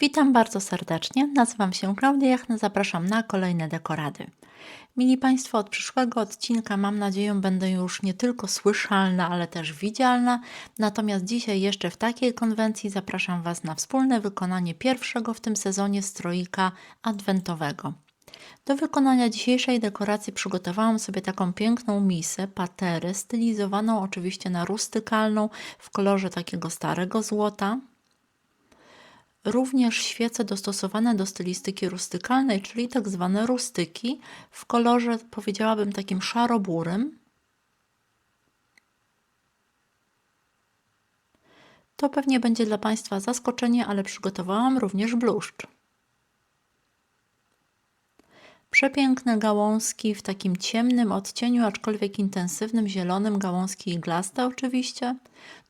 Witam bardzo serdecznie, nazywam się Klaudia Jachny, zapraszam na kolejne dekorady. Mili Państwo, od przyszłego odcinka mam nadzieję będę już nie tylko słyszalna, ale też widzialna. Natomiast dzisiaj jeszcze w takiej konwencji zapraszam Was na wspólne wykonanie pierwszego w tym sezonie stroika adwentowego. Do wykonania dzisiejszej dekoracji przygotowałam sobie taką piękną misę, patery, stylizowaną oczywiście na rustykalną w kolorze takiego starego złota. Również świece dostosowane do stylistyki rustykalnej, czyli tak zwane rustyki w kolorze powiedziałabym takim szaroburym. To pewnie będzie dla Państwa zaskoczenie, ale przygotowałam również bluszcz. Przepiękne gałązki w takim ciemnym odcieniu, aczkolwiek intensywnym, zielonym, gałązki iglaste oczywiście.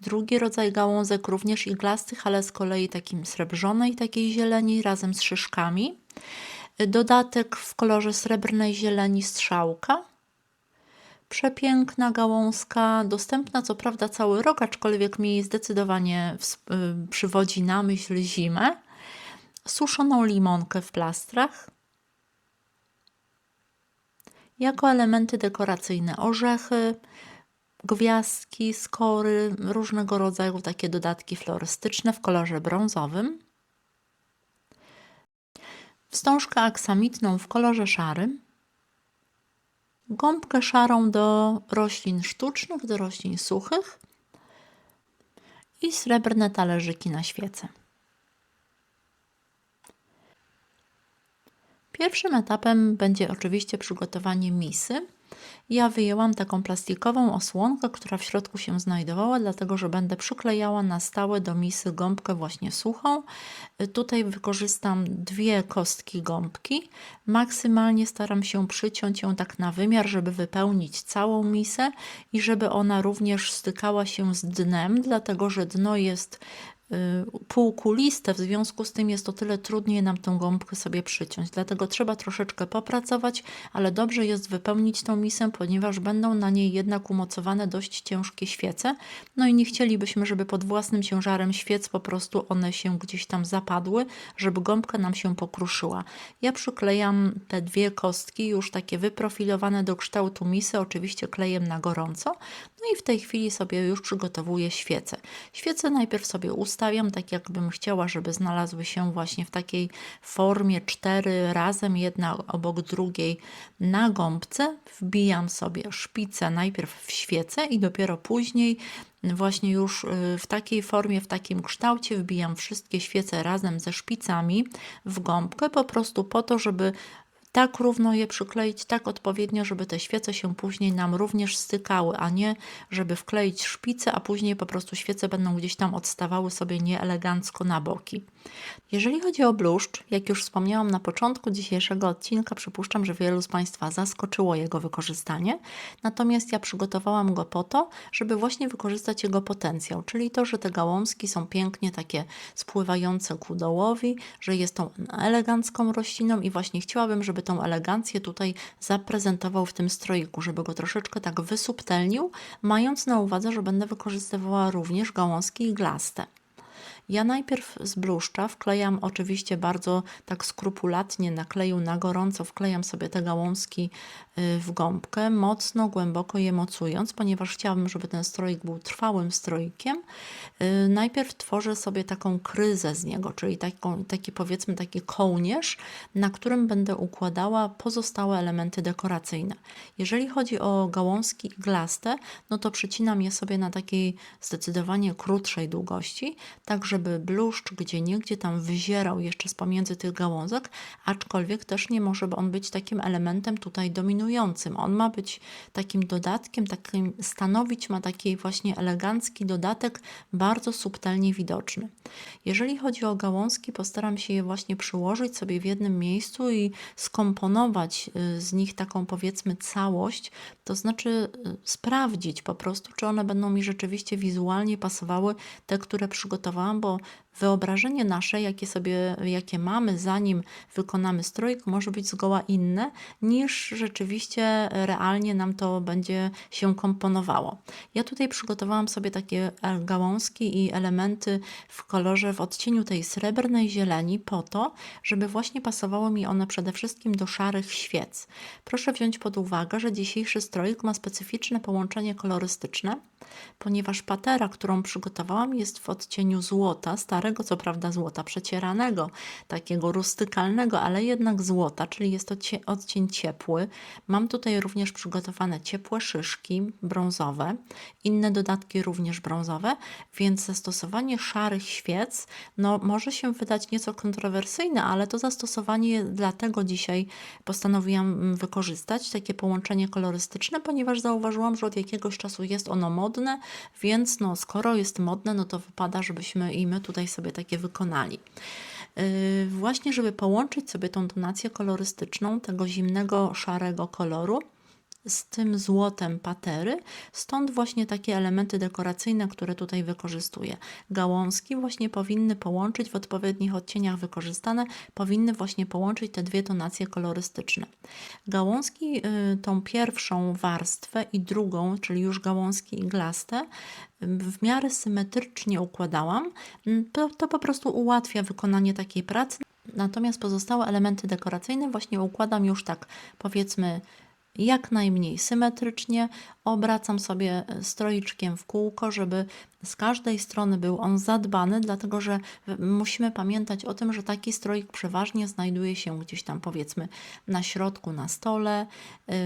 Drugi rodzaj gałązek również iglastych, ale z kolei takim srebrzonej takiej zieleni razem z szyszkami. Dodatek w kolorze srebrnej zieleni strzałka. Przepiękna gałązka, dostępna co prawda cały rok, aczkolwiek mi zdecydowanie y, przywodzi na myśl zimę. Suszoną limonkę w plastrach jako elementy dekoracyjne. Orzechy, gwiazdki, skory, różnego rodzaju takie dodatki florystyczne w kolorze brązowym, wstążkę aksamitną w kolorze szarym, gąbkę szarą do roślin sztucznych, do roślin suchych. I srebrne talerzyki na świece. Pierwszym etapem będzie oczywiście przygotowanie misy. Ja wyjęłam taką plastikową osłonkę, która w środku się znajdowała, dlatego że będę przyklejała na stałe do misy gąbkę właśnie suchą. Tutaj wykorzystam dwie kostki gąbki. Maksymalnie staram się przyciąć ją tak na wymiar, żeby wypełnić całą misę i żeby ona również stykała się z dnem, dlatego że dno jest półkuliste, w związku z tym jest o tyle trudniej nam tą gąbkę sobie przyciąć. Dlatego trzeba troszeczkę popracować, ale dobrze jest wypełnić tą misę, ponieważ będą na niej jednak umocowane dość ciężkie świece. No i nie chcielibyśmy, żeby pod własnym ciężarem świec po prostu one się gdzieś tam zapadły, żeby gąbka nam się pokruszyła. Ja przyklejam te dwie kostki już takie wyprofilowane do kształtu misy, oczywiście klejem na gorąco. No i w tej chwili sobie już przygotowuję świece. Świece najpierw sobie ustawiam ustawiam tak, jakbym chciała, żeby znalazły się właśnie w takiej formie cztery razem, jedna obok drugiej na gąbce. Wbijam sobie szpicę najpierw w świecę i dopiero później właśnie już y, w takiej formie, w takim kształcie wbijam wszystkie świece razem ze szpicami w gąbkę, po prostu po to, żeby tak równo je przykleić, tak odpowiednio, żeby te świece się później nam również stykały, a nie żeby wkleić szpice, a później po prostu świece będą gdzieś tam odstawały sobie nieelegancko na boki. Jeżeli chodzi o bluszcz, jak już wspomniałam na początku dzisiejszego odcinka, przypuszczam, że wielu z Państwa zaskoczyło jego wykorzystanie, natomiast ja przygotowałam go po to, żeby właśnie wykorzystać jego potencjał, czyli to, że te gałązki są pięknie takie spływające ku dołowi, że jest tą elegancką rośliną i właśnie chciałabym, żeby tą elegancję tutaj zaprezentował w tym stroiku, żeby go troszeczkę tak wysubtelnił, mając na uwadze, że będę wykorzystywała również gałązki iglaste. Ja najpierw z bluszcza wklejam oczywiście bardzo tak skrupulatnie na kleju na gorąco, wklejam sobie te gałązki y, w gąbkę, mocno, głęboko je mocując, ponieważ chciałabym, żeby ten stroik był trwałym stroikiem. Y, najpierw tworzę sobie taką kryzę z niego, czyli taką, taki powiedzmy taki kołnierz, na którym będę układała pozostałe elementy dekoracyjne. Jeżeli chodzi o gałązki iglaste, no to przycinam je sobie na takiej zdecydowanie krótszej długości, tak żeby bluszcz gdzie niegdzie tam wyzierał jeszcze z pomiędzy tych gałązek, aczkolwiek też nie może on być takim elementem tutaj dominującym. On ma być takim dodatkiem, takim stanowić ma taki właśnie elegancki dodatek, bardzo subtelnie widoczny. Jeżeli chodzi o gałązki, postaram się je właśnie przyłożyć sobie w jednym miejscu i skomponować y, z nich taką powiedzmy całość, to znaczy y, sprawdzić po prostu, czy one będą mi rzeczywiście wizualnie pasowały, te, które przygotowałam, bo wyobrażenie nasze, jakie sobie, jakie mamy, zanim wykonamy strójk, może być zgoła inne, niż rzeczywiście realnie nam to będzie się komponowało. Ja tutaj przygotowałam sobie takie e, gałązki i elementy w kolorze, w odcieniu tej srebrnej zieleni po to, żeby właśnie pasowało mi one przede wszystkim do szarych świec. Proszę wziąć pod uwagę, że dzisiejszy stroik ma specyficzne połączenie kolorystyczne, ponieważ patera, którą przygotowałam jest w odcieniu złota, starego co prawda złota przecieranego, takiego rustykalnego, ale jednak złota, czyli jest to cie, odcień ciepły. Mam tutaj również przygotowane ciepłe szyszki brązowe, inne dodatki również brązowe, więc zastosowanie szarych świec no, może się wydać nieco kontrowersyjne, ale to zastosowanie dlatego dzisiaj postanowiłam mm, wykorzystać, takie połączenie kolorystyczne, ponieważ zauważyłam, że od jakiegoś czasu jest ono modne, więc no, skoro jest modne, no to wypada, żebyśmy i my tutaj sobie takie wykonali. Yy, właśnie, żeby połączyć sobie tą tonację kolorystyczną tego zimnego, szarego koloru, z tym złotem patery, stąd właśnie takie elementy dekoracyjne, które tutaj wykorzystuję. Gałązki właśnie powinny połączyć w odpowiednich odcieniach wykorzystane, powinny właśnie połączyć te dwie tonacje kolorystyczne. Gałązki, y, tą pierwszą warstwę i drugą, czyli już gałązki iglaste, w miarę symetrycznie układałam, to, to po prostu ułatwia wykonanie takiej pracy. Natomiast pozostałe elementy dekoracyjne właśnie układam już tak, powiedzmy, jak najmniej symetrycznie. Obracam sobie stroiczkiem w kółko, żeby z każdej strony był on zadbany, dlatego że musimy pamiętać o tym, że taki stroik przeważnie znajduje się gdzieś tam powiedzmy na środku, na stole,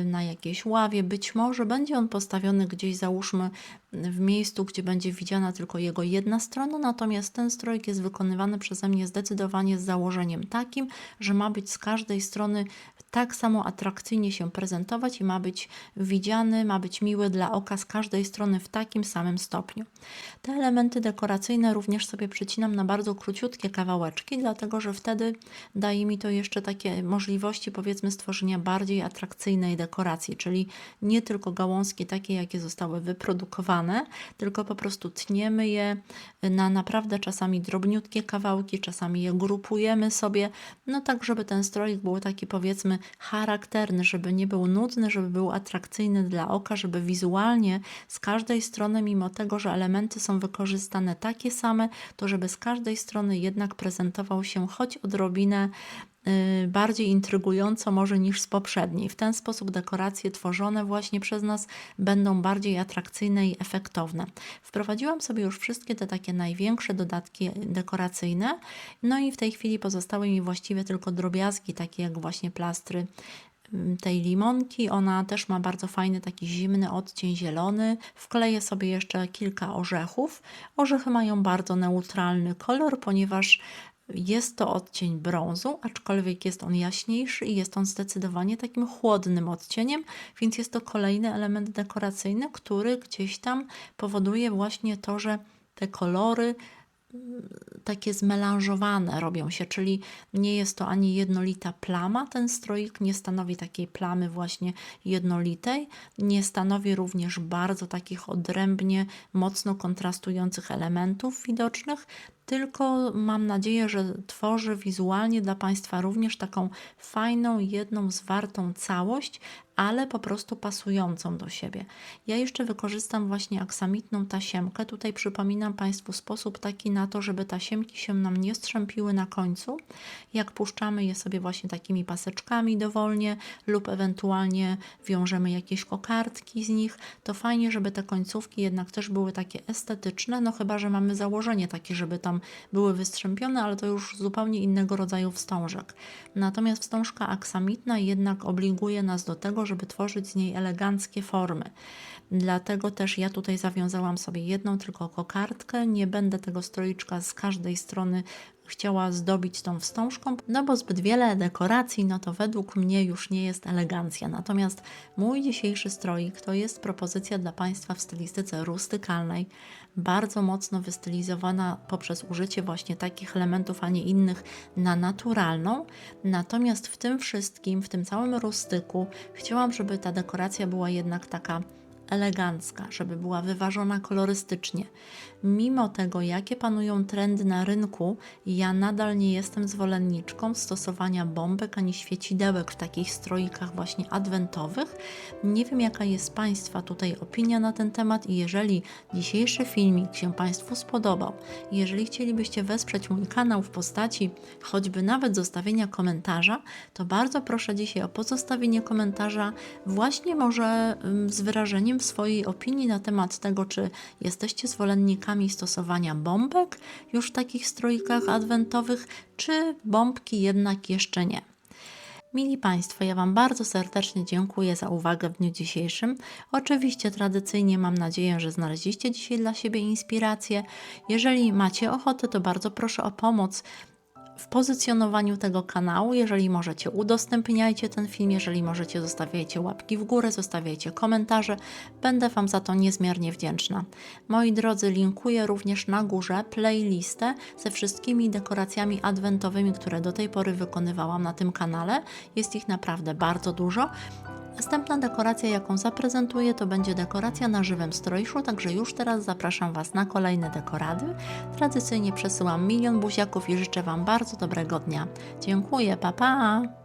y, na jakiejś ławie. Być może będzie on postawiony gdzieś, załóżmy, w miejscu, gdzie będzie widziana tylko jego jedna strona, natomiast ten stroik jest wykonywany przeze mnie zdecydowanie z założeniem takim, że ma być z każdej strony tak samo atrakcyjnie się prezentować i ma być widziany, ma być miły dla oka z każdej strony w takim samym stopniu. Te elementy dekoracyjne również sobie przycinam na bardzo króciutkie kawałeczki, dlatego że wtedy daje mi to jeszcze takie możliwości, powiedzmy, stworzenia bardziej atrakcyjnej dekoracji, czyli nie tylko gałązki takie, jakie zostały wyprodukowane, tylko po prostu tniemy je na naprawdę czasami drobniutkie kawałki, czasami je grupujemy sobie, no tak, żeby ten stroik był taki, powiedzmy, charakterny, żeby nie był nudny, żeby był atrakcyjny dla oka, żeby wizualnie z każdej strony, mimo tego, że elementy są wykorzystane takie same, to żeby z każdej strony jednak prezentował się choć odrobinę bardziej intrygująco może niż z poprzedniej. W ten sposób dekoracje tworzone właśnie przez nas będą bardziej atrakcyjne i efektowne. Wprowadziłam sobie już wszystkie te takie największe dodatki dekoracyjne, no i w tej chwili pozostały mi właściwie tylko drobiazgi, takie jak właśnie plastry Mm, tej limonki. Ona też ma bardzo fajny taki zimny odcień zielony. Wkleję sobie jeszcze kilka orzechów. Orzechy mają bardzo neutralny kolor, ponieważ jest to odcień brązu, aczkolwiek jest on jaśniejszy i jest on zdecydowanie takim chłodnym odcieniem, więc jest to kolejny element dekoracyjny, który gdzieś tam powoduje właśnie to, że te kolory takie zmelanżowane robią się, czyli nie jest to ani jednolita plama, ten stroik nie stanowi takiej plamy właśnie jednolitej, nie stanowi również bardzo takich odrębnie mocno kontrastujących elementów widocznych, tylko mam nadzieję, że tworzy wizualnie dla Państwa również taką fajną, jedną zwartą całość, ale po prostu pasującą do siebie. Ja jeszcze wykorzystam właśnie aksamitną tasiemkę. Tutaj przypominam Państwu sposób taki na to, żeby tasiemki się nam nie strzępiły na końcu. Jak puszczamy je sobie właśnie takimi paseczkami dowolnie lub ewentualnie wiążemy jakieś kokardki z nich, to fajnie, żeby te końcówki jednak też były takie estetyczne, no chyba, że mamy założenie takie, żeby tam były wystrzępione, ale to już zupełnie innego rodzaju wstążek. Natomiast wstążka aksamitna jednak obliguje nas do tego, żeby tworzyć z niej eleganckie formy. Dlatego też ja tutaj zawiązałam sobie jedną tylko kokardkę. Nie będę tego stroiczka z każdej strony chciała zdobić tą wstążką, no bo zbyt wiele dekoracji, no to według mnie już nie jest elegancja. Natomiast mój dzisiejszy stroik to jest propozycja dla Państwa w stylistyce rustykalnej, bardzo mocno wystylizowana poprzez użycie właśnie takich elementów, a nie innych na naturalną. Natomiast w tym wszystkim, w tym całym rustyku, chciałam, żeby ta dekoracja była jednak taka elegancka, żeby była wyważona kolorystycznie. Mimo tego, jakie panują trendy na rynku, ja nadal nie jestem zwolenniczką stosowania bombek ani świecidełek w takich stroikach właśnie adwentowych. Nie wiem, jaka jest Państwa tutaj opinia na ten temat i jeżeli dzisiejszy filmik się Państwu spodobał, jeżeli chcielibyście wesprzeć mój kanał w postaci choćby nawet zostawienia komentarza, to bardzo proszę dzisiaj o pozostawienie komentarza właśnie może z wyrażeniem swojej opinii na temat tego, czy jesteście zwolennikami stosowania bombek już w takich stroikach adwentowych, czy bombki jednak jeszcze nie. Mili Państwo, ja Wam bardzo serdecznie dziękuję za uwagę w dniu dzisiejszym. Oczywiście tradycyjnie mam nadzieję, że znaleźliście dzisiaj dla siebie inspirację. Jeżeli macie ochotę, to bardzo proszę o pomoc w pozycjonowaniu tego kanału. Jeżeli możecie, udostępniajcie ten film, jeżeli możecie, zostawiajcie łapki w górę, zostawiajcie komentarze. Będę Wam za to niezmiernie wdzięczna. Moi drodzy, linkuję również na górze playlistę ze wszystkimi dekoracjami adwentowymi, które do tej pory wykonywałam na tym kanale. Jest ich naprawdę bardzo dużo. Następna dekoracja, jaką zaprezentuję, to będzie dekoracja na żywym strojszu, także już teraz zapraszam Was na kolejne dekorady. Tradycyjnie przesyłam milion buziaków i życzę Wam bardzo dobrego dnia. Dziękuję, pa pa!